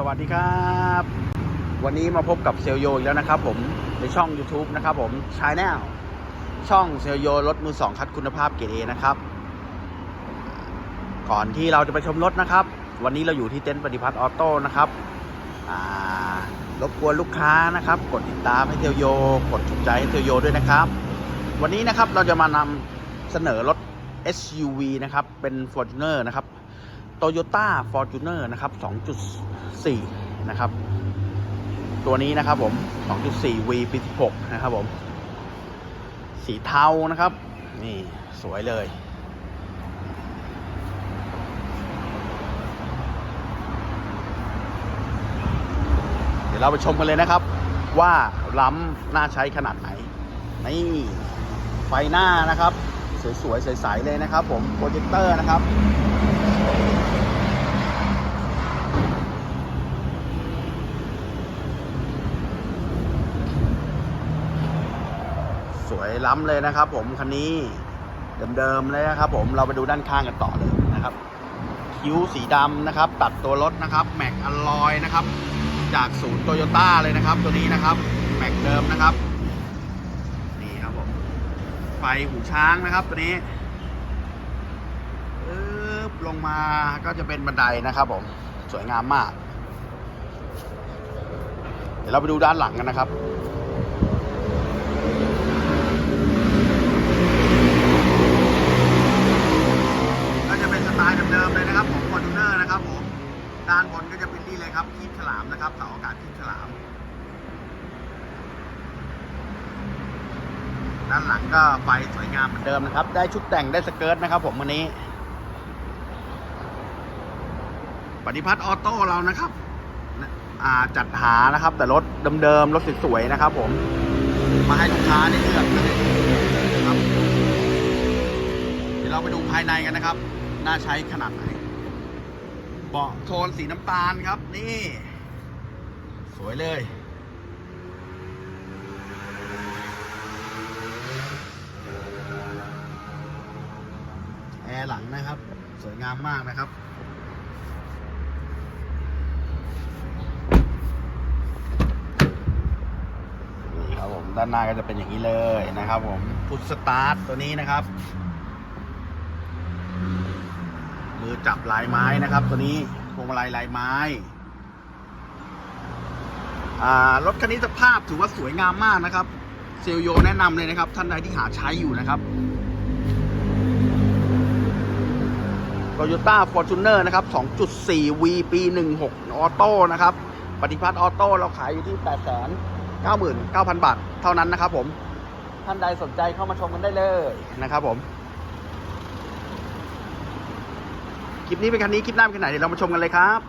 สวัสดีครับ วันนี้มาพบกับเซลโยอีกแล้วนะครับผมในช่อง YouTube นะครับผมชายแนลช่องเซลโยรถมือสองคัดคุณภาพเกรดเอนะครับ ก่อนที่เราจะไปชมรถนะครับ วันนี้เราอยู่ที่เต็นท์ปฏิพัฒน์ออโต้นะครับรบกวนลูกค้านะครับ กดติดตามให้เซลโย กดถูกใจให้เซลโยด้วยนะครับ วันนี้นะครับเราจะมานำเสนอรถ SUV นะครับเป็น Fortuner นะครับ Toyota Fortuner นะครับ 2.4 นะครับ ตัวนี้นะครับผม 2.4 V ปี16นะครับผม สีเทานะครับ นี่สวยเลย เดี๋ยวเราไปชมกันเลยนะครับ ว่าล้ำน่าใช้ขนาดไหน นี่ ไฟหน้านะครับ สวยๆ ใสๆเลยนะครับผม โปรเจคเตอร์นะครับ วยล้ำเลยนะครับ ผมคันนี้เดิมๆเลยนะครับผมเราไปดูด้านข้างกันต่อเลยนะครับ คิ้วสีดำนะครับ ตัดตัวรถนะครับแม็กอลลอยนะครับ จากศูนย์โตโยต้าเลยนะครับ ตัวนี้นะครับแม็กเดิมนะครับนี่ครับผมไฟหูช้างนะครับ ตัวนี้ปึ๊บลงมาก็จะเป็นบันไดนะครับ ผมสวยงามมาก เดี๋ยวเราไปดูด้านหลังกันนะครับ ก็จะเป็นสไตล์เดิมๆเลยนะครับของ Fortuner นะครับผม ด้านบนก็จะเป็นนี่เลยครับคีบฉลามนะครับเสาอากาศคีบฉลาม ด้านหลังก็ไฟสวยงามเหมือนเดิมนะครับ ได้ชุดแต่งได้สเกิร์ตนะครับ ผมวันนี้ ปฏิพัฒน์ออโต้เรานะครับอ่าจัดหานะครับ แต่รถเดิมๆรถสวยๆนะครับ ผม มาให้ลูกค้าได้เลือกนะครับ เดี๋ยวเราไปดูภายในกันนะครับ น่าใช้ขนาดไหน เบาะโทนสีน้ำตาลครับ นี่ สวยเลย แอร์หลังนะครับ สวยงามมากนะครับนี่ครับผมด้านหน้าก็จะเป็นอย่างนี้เลยนะครับผมพุทสตาร์ทตัวนี้นะครับ มือจับลายไม้นะครับ ตัวนี้พวงมาลัยลายไม้รถคันนี้สภาพถือว่าสวยงามมากนะครับ เซลโยแนะนำเลยนะครับ ท่านใดที่หาใช้อยู่นะครับ Toyota Fortuner นะครับ 2.4 V ปี 16 ออโต้นะครับ ปฏิพัฒน์ออโต้เราขายอยู่ที่ 899,000 บาท เท่านั้นนะครับผม ท่านใดสนใจเข้ามาชมกันได้เลยนะครับผม คลิปนี้เป็นคันนี้ คลิปหน้าเป็นคันไหนเดี๋ยวเรามาชมกันเลยครับ